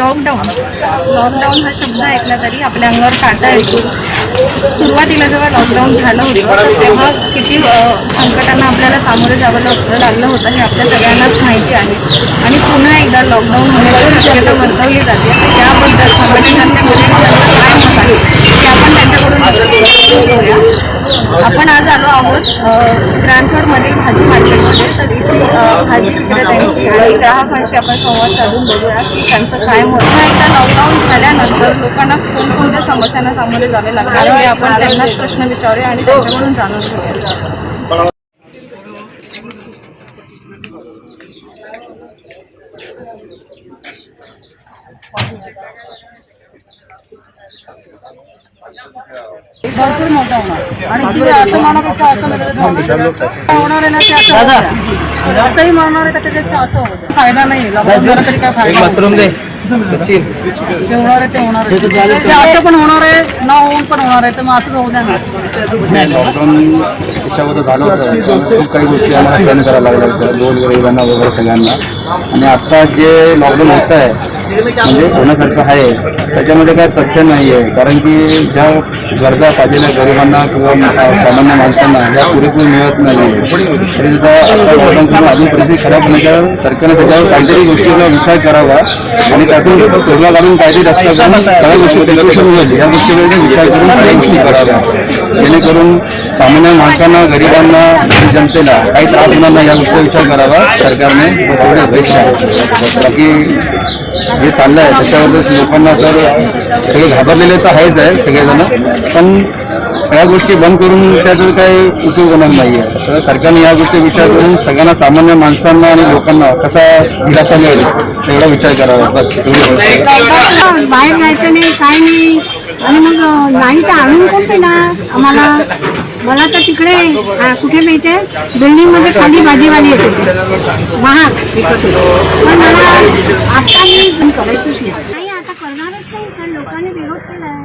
Lockdown lockdown हा शब्द ऐकला तरी आपल्या अंगावर काटा येतो. सुरुवातीला जेव्हा लॉकडाऊन झालं होतं तेव्हा किती संकटांना आपल्याला सामोरं जावं लागलं होतं हे आपल्या सगळ्यांनाच माहिती आहे. आणि पुन्हा एकदा लॉकडाऊन होण्याची शक्यता वर्तवली जाते. तर संघटनांच्या मुलींना काय मत आहे ते आपण त्यांच्याकडून आपण आज आलो आहोत ग्रँडफोर्डमधील भाजी मार्केटमध्ये. तर इथे भाजी विक्रेत्यांची आणि ग्राहकांशी आपण संवाद साधून बघूया की त्यांचं काय मत एकदा लॉकडाऊन झाल्यानंतर लोकांना कोणकोणत्या समस्यांना सामोरे जावे लागणार हे आपण त्यांनाच प्रश्न विचारूया आणि त्यांच्याकडून जाणून घेऊया. भरपूर मोठा होणार. आणि जे असं होणार आहे ना ते असं होऊ द्या. असंही मारणार आहे का त्याच्यापेक्षा असं होऊ द्या. फायदा नाही लॉकडाऊन झाला तरी काय फायदा मशरूम दे. सचिन जे होणार आहे ते होणार आहे. ते असं पण होणार आहे न होऊन पण होणार आहे तर मग असं होऊ द्या ना. नाही लॉकडाऊन याच्यामध्ये झालं होतं. खूप काही गोष्टी आम्हाला सहन करायला लागल्या होत्या. गोल गरिबांना वगैरे सगळ्यांना. आणि आता जे लॉकडाऊन होत आहे म्हणजे होण्यासारखं आहे त्याच्यामध्ये काय तथ्य नाही आहे कारण की ज्या गरजा पाहिजेल्या गरिबांना किंवा सामान्य माणसांना या पुरेपूर मिळत नाही. तरी सुद्धा आता लॉकडाऊन करून परिस्थिती खराब होण्याच्या सरकारने त्याच्यावर काहीतरी गोष्टीचा विचार करावा आणि त्यातून तोडगा काढून काहीतरी रस्ता करून सगळ्या गोष्टी. या गोष्टीकडे विचार करून सगळ्या गोष्टी कराव्या. जेणेकरून सामान्य माणसांना गरिबांना जनतेला काही त्रास होणार नाही या गोष्टीचा विचार करावा सरकारने एवढी अपेक्षा आहे. बाकी जे चाललं आहे त्याच्याबद्दल लोकांना तर सगळे घाबरलेले तर आहेच आहे सगळेजण पण सगळ्या गोष्टी बंद करून त्याचा काही उपयोग होणार नाही आहे तर सरकारने या गोष्टी विचार करून सगळ्यांना सामान्य माणसांना आणि लोकांना कसा दिलासा मिळेल तेवढा विचार करावा. बस एवढी बाहेर जायचं नाही काय नाही. आणि मग नाही तर आणून कोण देणार आम्हाला मला तर तिकडे कुठे मिळते? बिल्डिंगमध्ये खाली भाजीवाली येते. महाग. पण मला आता मी करायचंच नाही. आता करणारच नाही कारण लोकांनी विरोध केलाय.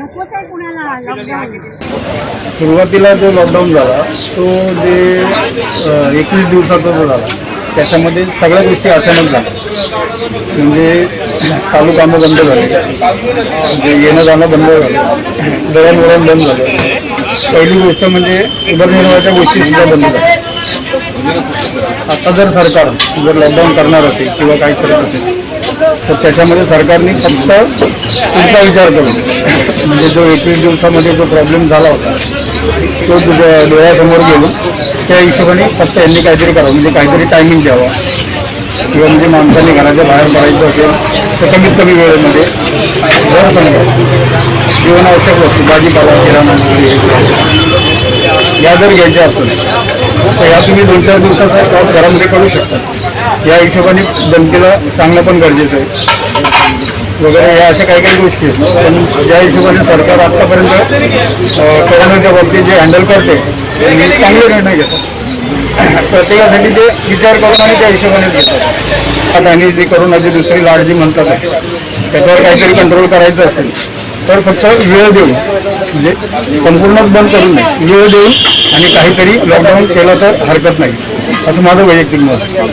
नकोच आहे कुणाला लॉकडाऊन सुरुवातीला जो लॉकडाऊन झाला तो जे एकवीस दिवसाचा जो झाला त्याच्यामध्ये सगळ्या गोष्टी अचानक झाल्या. म्हणजे चालू कामं बंद झाले. म्हणजे येणं जाणं बंद झालं. दळणवळण बंद झालं. पहिली गोष्ट म्हणजे उदरनिर्वाहाच्या गोष्टी सुद्धा बंद झाल्या. आता जर सरकार जर लॉकडाऊन करणार असेल किंवा काही करत असेल तर त्याच्यामध्ये सरकारने फक्त पुढचा विचार करून म्हणजे जो एकवीस दिवसामध्ये जो प्रॉब्लेम झाला होता तो डोळ्यासमोर गेलो. त्या हिशोबाने फक्त यांनी काहीतरी करावं. म्हणजे काहीतरी टायमिंग द्यावा. किंवा म्हणजे माणसाने घराच्या बाहेर पडायचं असेल तर कमीत कमी वेळेमध्ये जर समजा जीवनावश्यक वस्तू भाजीपाला किराणा या जर घ्यायच्या असतील तर या तुम्ही दोन चार दिवसाचा स्टॉक घरामध्ये करू शकता. या हिशोबाने जनतेला सांगणं पण गरजेचं आहे. वगैरे या अशा काही काही गोष्टी आहेत. पण ज्या हिशोबाने सरकार आत्तापर्यंत कोरोनाच्या बाबतीत जे हँडल करते ते चांगले निर्णय घेतात. प्रत्येकासाठी ते विचार करून आणि त्या हिशोबाने घेतात. आणि जे कोरोनाची दुसरी लाट जी म्हणतात त्याच्यावर काहीतरी कंट्रोल करायचं असेल तर फक्त वेळ देऊन म्हणजे संपूर्णच बंद करून नाही वेळ देऊन आणि काहीतरी लॉकडाऊन केलं तर हरकत नाही. असं माझं वैयक्तिक मत आहे.